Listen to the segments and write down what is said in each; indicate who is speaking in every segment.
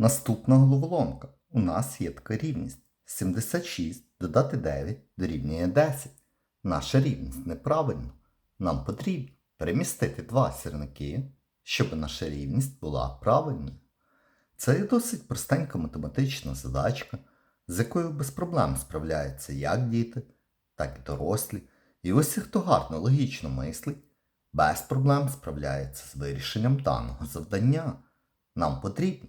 Speaker 1: Наступна головоломка. У нас є така рівність. 76 додати 9 дорівнює 10. Наша рівність неправильна. Нам потрібно перемістити два сірники, щоб наша рівність була правильною. Це досить простенька математична задачка, з якою без проблем справляються як діти, так і дорослі. І усі, хто гарно логічно мислить, без проблем справляється з вирішенням даного завдання. Нам потрібно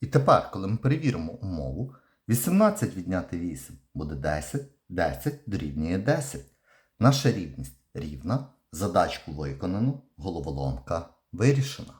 Speaker 1: І тепер, коли ми перевіримо умову, 18 відняти 8 буде 10, 10 дорівнює 10. Наша рівність рівна, задачку виконано, головоломка вирішена.